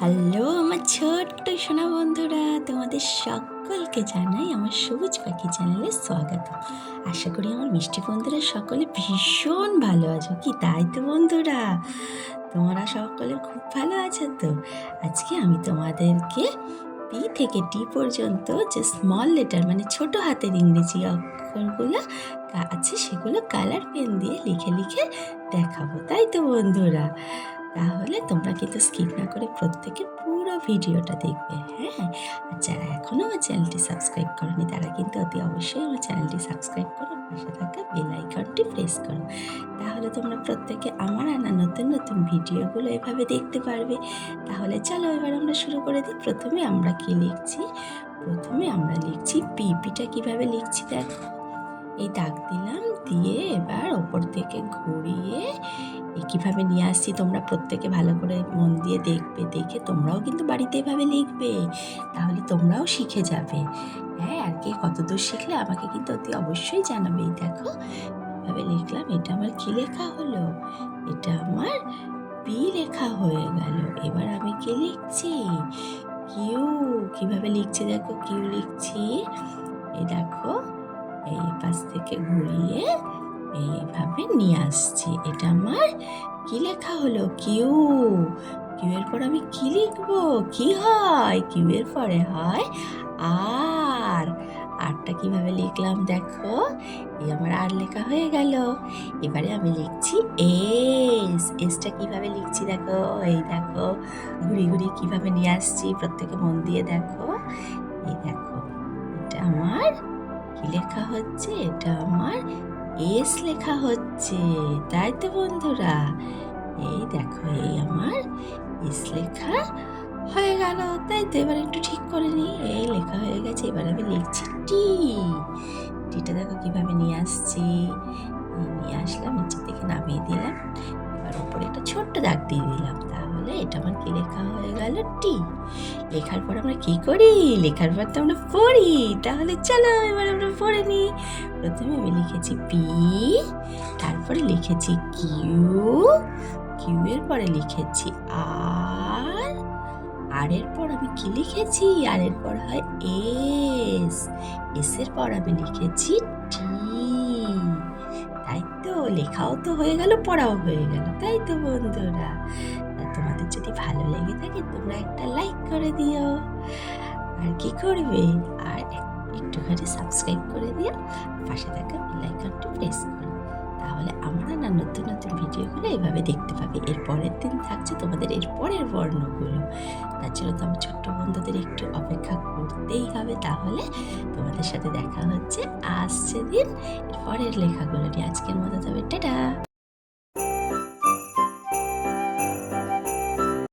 Hello, আমার ছোট্ট সোনা বন্ধুরা, তোমাদের সকলকে জানাই আমার সবুজ পাখি চ্যানেলে স্বাগত। আশা করি আমার মিষ্টি বন্ধুরা সকলে ভীষণ ভালো আছো। কি তাই তো বন্ধুরা? তোমরা সকলে খুব ভালো আছো তো? আজকে আমি তোমাদেরকে পি থেকে টি পর্যন্ত যে স্মল লেটার মানে ছোট হাতের ইংরেজি অক্ষরগুলো আছে, সেগুলো কালার পেন দিয়ে লিখে লিখে দেখাবো। তাই তো বন্ধুরা? তাহলে তোমরা কিন্তু স্কিপ না করে প্রত্যেকে পুরো ভিডিওটা দেখবে হ্যাঁ? আর যারা এখনও আমার চ্যানেলটি সাবস্ক্রাইব করনি, তারা কিন্তু অতি অবশ্যই আমার চ্যানেলটি সাবস্ক্রাইব করো পাশে থাকা বেল আইকনটি প্রেস করো। তাহলে তোমরা প্রত্যেকে আমার আনা নতুন নতুন ভিডিওগুলো এভাবে দেখতে পারবে। তাহলে চলো এবার আমরা শুরু করে দিই। প্রথমে আমরা কি লিখছি? প্রথমে আমরা লিখছি পিপিটা কীভাবে লিখছি দেখো। এই দাগ দিলাম দিয়ে এবার ওপর থেকে ঘুরিয়ে এ কীভাবে নিয়ে আসছি। তোমরা প্রত্যেকে ভালো করে মন দিয়ে দেখবে, দেখে তোমরাও কিন্তু বাড়িতে এভাবে লিখবে। তাহলে তোমরাও শিখে যাবে। হ্যাঁ আর কে কতদূর শিখলে আমাকে কিন্তু অতি অবশ্যই জানাবে। এই দেখো, এভাবে লিখলাম, এটা আমার কী লেখা হলো? এটা আমার পি লেখা হয়ে গেল। এবার আমি কি লিখছি? কিউ। কীভাবে লিখছি দেখো, কিউ লিখছি। এই দেখো এই পাশ থেকে ঘুরিয়ে এইভাবে নিয়ে আসছি। এটা আমার কি লেখা হলো? কিউ। কিউ এর পর আমি কি লিখব? কি হয়? কিউ এর পরে হয় আর। আরটা কীভাবে লিখলাম দেখো? এই আমার আর লেখা হয়ে গেল। এবারে আমি লিখছি এস। এসটা কীভাবে লিখছি দেখো? এই দেখো, ঘুরি ঘুরি কীভাবে নিয়ে আসছি প্রত্যেকে মন দিয়ে দেখো। এই দেখো, এটা আমার কি লেখা হচ্ছে? এটা আমার এস লেখা হচ্ছে। তাই তো বন্ধুরা। এই দেখো, এই আমার এস লেখা হয়ে গেল। তাই তো এবার একটু ঠিক করে নিই। এই লেখা হয়ে গেছে, এবার আমি লিখছি টি। টিটা দেখো কীভাবে নিয়ে আসছি। নিয়ে আসলাম, নিচের থেকে নামিয়ে দিলাম। এবার উপরে একটা ছোট্ট দাগ দিয়ে দিলাম। এটা আমার কি লেখা হয়ে গেল? টি লেখার পর আমরা কি করি? লেখার পর তো আমরা পড়ি। তাহলে চলো, এবার আমরা পড়ে নিই। প্রথমে আমি লিখেছি পি তারপরে লিখেছি কিউ কিউ এর পরে লিখেছি আর আর এর পর আমি কি লিখেছি? আর এর পর হয় এস এস এর পর আমি লিখেছি টি তাই তো, লেখাও তো হয়ে গেল, পড়াও হয়ে গেল। তাই তো, বন্ধুরা। যদি ভালো লেগে থাকে, তোমরা একটা লাইক করে দিও। আর কি করবে? আর এক- একটুখানি সাবস্ক্রাইব করে দিও। পাশে থাকা বেল আইকনটি প্রেস করো। তাহলে আমরা না নতুন নতুন ভিডিওগুলো এভাবে দেখতে পাবে। এর পরের দিন থাকছে তোমাদের এর পরের বর্ণগুলো। তার জন্য তো আমার ছোট্ট বন্ধুদের একটু অপেক্ষা করতেই হবে। তাহলে তোমাদের সাথে দেখা হচ্ছে। আসছে দিন পরের লেখাগুলো নিয়ে। আজকের মতো তবে